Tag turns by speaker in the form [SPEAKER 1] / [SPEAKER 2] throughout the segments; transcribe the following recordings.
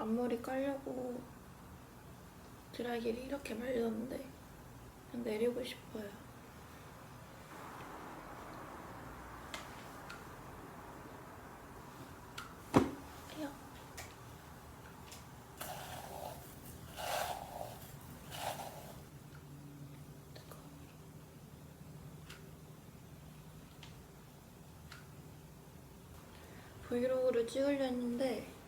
[SPEAKER 1] 앞머리 깔려고 드라이기를 이렇게 말렸는데 그냥 내리고 싶어요. 야. 뜨거워. 브이로그를 찍으려 했는데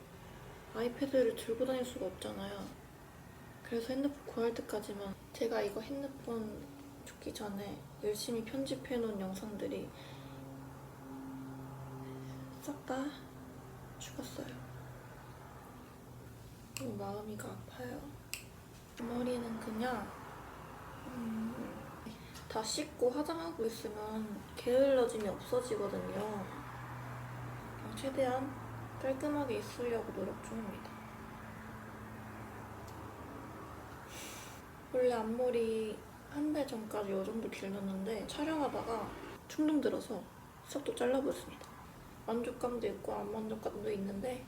[SPEAKER 1] 아이패드를 들고 다닐 수가 없잖아요. 그래서 핸드폰 구할 때까지만 제가 이거 핸드폰 죽기 전에 열심히 편집해 놓은 영상들이 싹 다 죽었어요. 너무 마음이가 아파요. 머리는 그냥 음, 다 씻고 화장하고 있으면 게을러짐이 없어지거든요. 최대한 깔끔하게 있으려고 노력 중입니다. 원래 앞머리 한 달 전까지 이 정도 길렀는데 촬영하다가 충동 들어서 싹또 잘라버렸습니다. 만족감도 있고 안 만족감도 있는데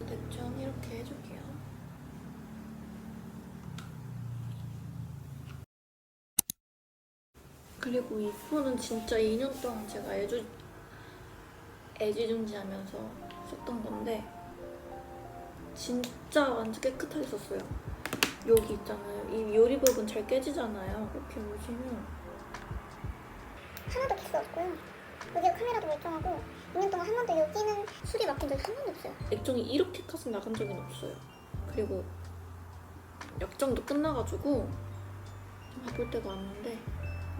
[SPEAKER 1] 대충 이렇게 해줄게요. 그리고 이 폰은 진짜 2년 동안 제가 애주, 애지중지하면서 썼던 건데 진짜 완전 깨끗하게 썼어요. 여기 있잖아요. 이 요리 부분 잘 깨지잖아요. 이렇게 보시면
[SPEAKER 2] 하나도 없고요. 여기 카메라도 멀쩡하고 2년 동안 한 번도 여기는 술이 막힌 적이 한 번도 없어요.
[SPEAKER 1] 액정이 이렇게까지 나간 적은 없어요. 그리고 역정도 끝나가지고 좀 바쁠 때가 왔는데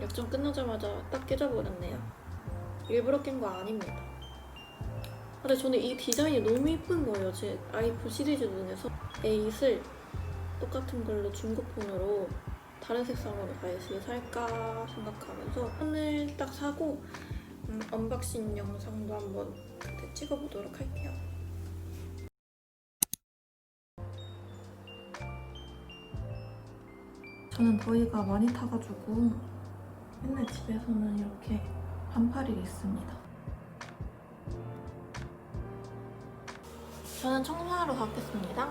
[SPEAKER 1] 역정 끝나자마자 딱 깨져버렸네요. 일부러 깬 거 아닙니다. 아, 근데 저는 이 디자인이 너무 예쁜 거예요. 제 아이폰 시리즈 중에서 에잇을 똑같은 걸로 중고폰으로 다른 색상으로 다시 살까 생각하면서 폰을 딱 사고 음, 언박싱 영상도 한번 그때 찍어보도록 할게요. 저는 더위가 많이 타가지고 맨날 집에서는 이렇게 반팔을 입습니다. 저는 청소하러 가겠습니다.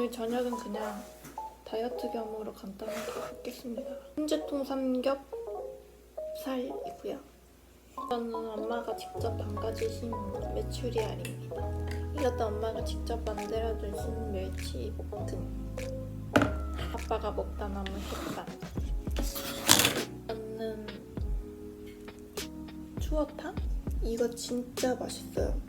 [SPEAKER 1] 오늘 저녁은 그냥 다이어트 겸으로 간단하게 먹겠습니다. 훈제통 삼겹살이고요. 이거는 엄마가 직접 담가주신 메추리알입니다. 이것도 엄마가 직접 만들어주신 멸치 볶음. 아빠가 먹다 남은 햇반. 이거는 추어탕? 이거 진짜 맛있어요.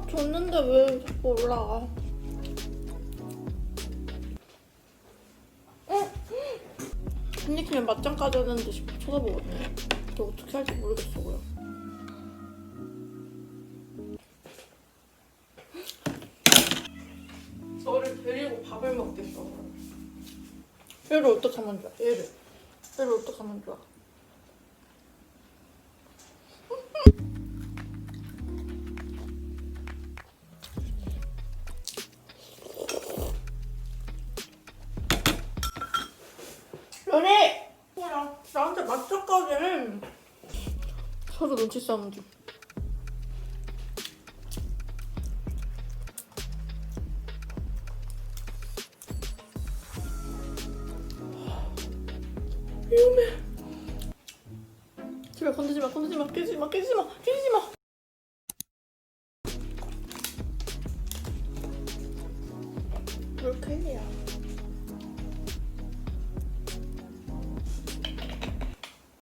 [SPEAKER 1] 밥 줬는데 왜 자꾸 올라가? 한입이면 맞짱까지 하는데 싶어 쳐다보거든요. 근데 어떻게 할지 모르겠어요. 저를 데리고 밥을 먹겠어. 얘를 어떻게 하면 좋아? 얘를. 얘를 어떻게 하면 좋아? 나한테 맞춰까지는 서로 눈치 싸움 중. 위험해. 제발 건드지 마, 건드지 마, 깨지지 마, 깨지지 마, 깨지지 마.